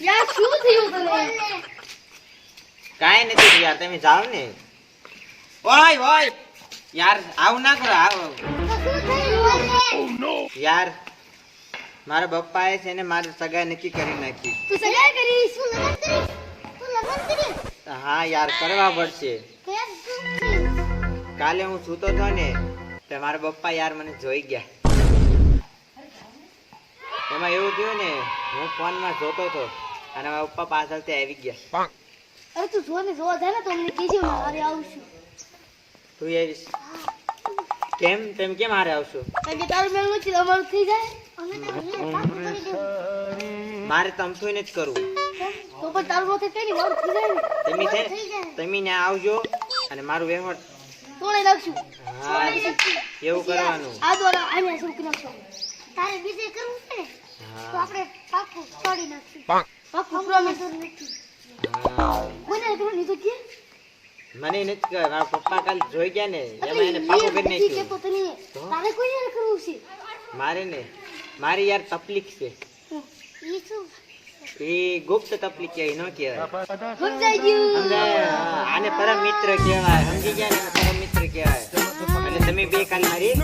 યાર શું થયું તને? કાંઈ નથી યાર તમે જાઓ ને. ઓય ઓય. યાર આવું ના કરો આવો. યાર મારા પપ્પાએ છે ને મારી સગાઈ નક્કી કરી નાખી. તું સગાઈ કરી? શું લગન કરી? તું લગન કરી? હા યાર કરવા પડશે. કાલે હું સૂતો હતો ને તો મારા પપ્પા યાર મને જોઈ ગયા. એમાં એવું થયું ને હું ફોનમાં જોતો હતો. અને મારા પપ્પા પાછળથી આવી ગયા. અરે તું જો ને જોવા જાય ને તો અમને કહેજે હું હારે આવશું. તું આવીશ. કેમ? તેમ કેમ હારે આવશું? કારણ કે તારું મેળ નથી અમારું થઈ જાય. અમે તો અહીંયા પાકું કરી દેવું. મારે તમથું જ કરવું. તો પણ તારું નથી કઈ નહીં મારું થઈ જાય તમે છે ને તમે ને આવજો અને મારું વ્યવહાર તોડે નાખશું હા. એવું કરવાનું. આ દ્વારા આને સુખ નાખશું તારે બીજે કરવું છે ને? તો આપણે પાકું તોડી નાખશું. મને નથી કહે મારા પપ્પા કાલ જોઈ ગયા ને. એમાં એને પાકું કરી નાખ્યું. તારે કોઈ યાર કરવું છે? મારે ને? મારી યાર તકલીફ છે. ઈ શું? એ ગુપ્ત તકલીફ કે ન કહેવાય. સમજાઈ ગયું. આને પરમ મિત્ર કહેવાય. સમજી ગયા ને પરમ મિત્ર કહેવાય. એટલે તમે બે કાલ મારી